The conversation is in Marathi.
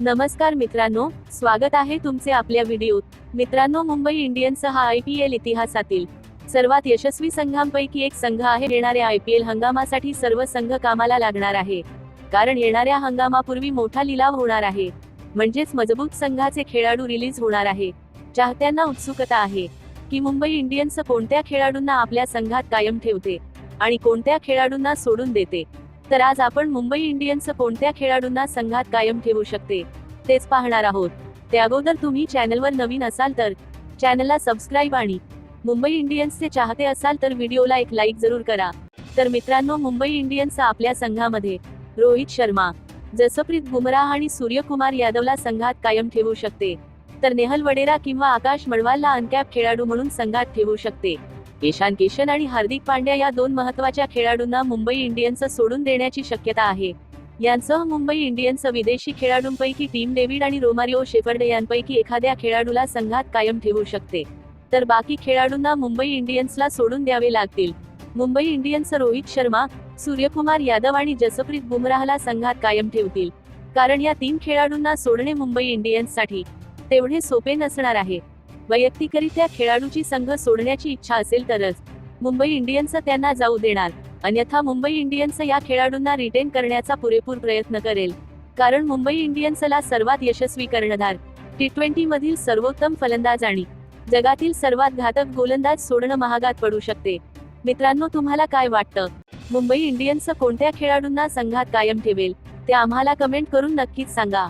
नमस्कार मित्रांनो स्वागत आहे तुमचे आपल्या व्हिडिओत. मित्रांनो मुंबई इंडियन्स हा आय पी एल इतिहासातील सर्वात यशस्वी संघांपैकी एक संघ आहे. येणाऱ्या आय पी एल हंगामासाठी सर्व संघ कामाला लागणार आहे. कारण येणाऱ्या हंगामापूर्वी मोठा लिलाव होणार आहे. म्हणजेच मजबूत संघाचे खेळाडू रिलीज होणार आहे. चाहत्यांना उत्सुकता आहे की मुंबई इंडियन्स कोणत्या खेळाडूंना आपल्या संघात कायम ठेवते आणि कोणत्या खेळाडूंना सोडून देते. तर आज आपण मुंबई इंडियन्स कोणत्या खेळाडूंना संघात कायम ठेवू शकते तेच पाहणार आहोत. त्या अगोदर तुम्ही चॅनलवर नवीन असाल तर चॅनलला सबस्क्राईब आणि मुंबई इंडियन्सचे चाहते असाल तर व्हिडिओला एक लाईक जरूर करा. तर मित्रांनो मुंबई इंडियन्स आपल्या संघामध्ये रोहित शर्मा जसप्रीत बुमराह आणि सूर्यकुमार यादवला संघात कायम ठेवू शकते. तर नेहल वडेरा किंवा आकाश मडवालला अनकॅप खेळाडू म्हणून संघात ठेवू शकते. ईशान किशन आणि हार्दिक पांड्या या दोन महत्त्वाच्या खेळाडूंना मुंबई इंडियन्स सोडून देण्याची शक्यता आहे. यांसह मुंबई इंडियन्स विदेशी खेळाडूंपैकी टीम डेव्हिड आणि रोमारिओ शेफर्ड यांपैकी एखाद्या खेळाडूला संघात कायम ठेवू शकते. तर बाकी खेळाडूंना मुंबई इंडियन्सला सोडून द्यावे लागतील. मुंबई इंडियन्स रोहित शर्मा सूर्यकुमार यादव आणि जसप्रीत बुमराहला संघात कायम ठेवतील. कारण या तीन खेळाडूंना सोडणे मुंबई इंडियन्ससाठी तेवढे सोपे नसणार आहे. वैयक्तिकरित्या खेळाडूची संघ सोडण्याची इच्छा असेल तरच मुंबई इंडियन्स त्यांना जाऊ देणार. अन्यथा मुंबई इंडियन्स या खेळाडूंना रिटेन करण्याचा पुरेपूर प्रयत्न करेल. कारण मुंबई इंडियन्सला सर्वात यशस्वी कर्णधार टी ट्वेंटी मधील सर्वोत्तम फलंदाज आणि जगातील सर्वात घातक गोलंदाज सोडणं महागात पडू शकते. मित्रांनो तुम्हाला काय वाटतं? मुंबई इंडियन्स कोणत्या खेळाडूंना संघात कायम ठेवेल? ते आम्हाला कमेंट करून नक्कीच सांगा.